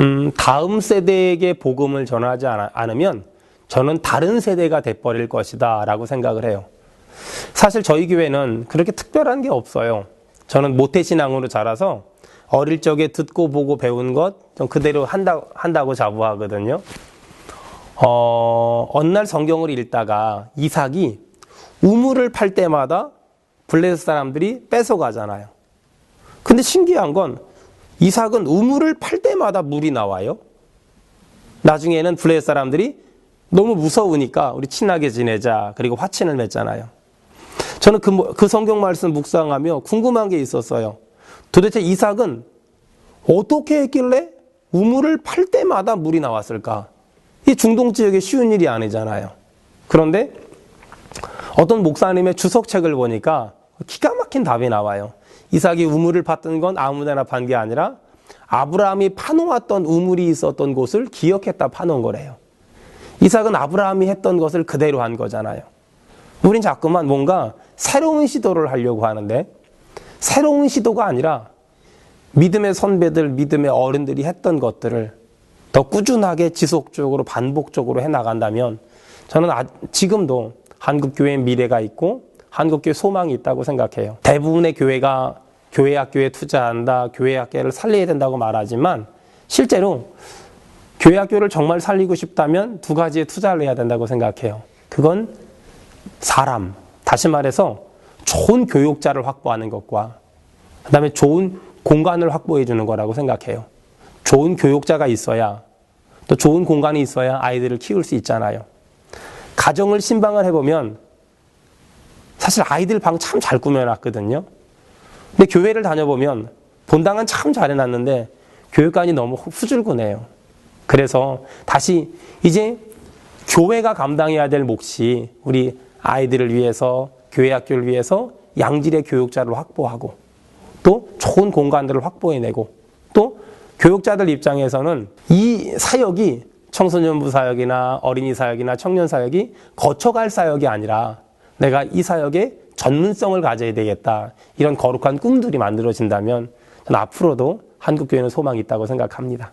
음, 다음 세대에게 복음을 전하지 않- 않으면 저는 다른 세대가 돼버릴 것이다 라고 생각을 해요. 사실 저희 교회는 그렇게 특별한 게 없어요. 저는 모태신앙으로 자라서 어릴 적에 듣고 보고 배운 것좀 그대로 한다, 한다고 자부하거든요. 어, 어느 날 성경을 읽다가 이삭이 우물을 팔 때마다 블레셋 사람들이 뺏어가잖아요. 근데 신기한 건 이삭은 우물을 팔 때마다 물이 나와요. 나중에는 블레셋 사람들이 너무 무서우니까 우리 친하게 지내자 그리고 화친을 맺잖아요. 저는 그, 뭐- 그 성경 말씀 묵상하며 궁금한 게 있었어요. 도대체 이삭은 어떻게 했길래 우물을 팔 때마다 물이 나왔을까? 이 중동 지역에 쉬운 일이 아니잖아요. 그런데 어떤 목사님의 주석책을 보니까 기가 막힌 답이 나와요. 이삭이 우물을 팠던 건 아무데나 판 게 아니라 아브라함이 파놓았던 우물이 있었던 곳을 기억했다 파놓은 거래요. 이삭은 아브라함이 했던 것을 그대로 한 거잖아요. 우린 자꾸만 뭔가 새로운 시도를 하려고 하는데 새로운 시도가 아니라 믿음의 선배들, 믿음의 어른들이 했던 것들을 더 꾸준하게 지속적으로 반복적으로 해 나간다면 저는 아- 지금도 한국 교회의 미래가 있고 한국 교회 소망이 있다고 생각해요. 대부분의 교회가 교회 학교에 투자한다, 교회 학교를 살려야 된다고 말하지만 실제로 교회 학교를 정말 살리고 싶다면 두 가지에 투자를 해야 된다고 생각해요. 그건 사람, 다시 말해서 좋은 교육자를 확보하는 것과 그다음에 좋은 공간을 확보해 주는 거라고 생각해요. 좋은 교육자가 있어야 또 좋은 공간이 있어야 아이들을 키울 수 있잖아요. 가정을 신방을 해보면 사실 아이들 방 참 잘 꾸며놨거든요. 근데 교회를 다녀보면 본당은 참 잘 해놨는데 교육관이 너무 후줄근해요. 그래서 다시 이제 교회가 감당해야 될 몫이 우리 아이들을 위해서 교회 학교를 위해서 양질의 교육자를 확보하고 또 좋은 공간들을 확보해내고 또 교육자들 입장에서는 이 사역이 청소년부 사역이나 어린이 사역이나 청년 사역이 거쳐갈 사역이 아니라 내가 이 사역에 전문성을 가져야 되겠다 이런 거룩한 꿈들이 만들어진다면 저는 앞으로도 한국교회는 소망이 있다고 생각합니다.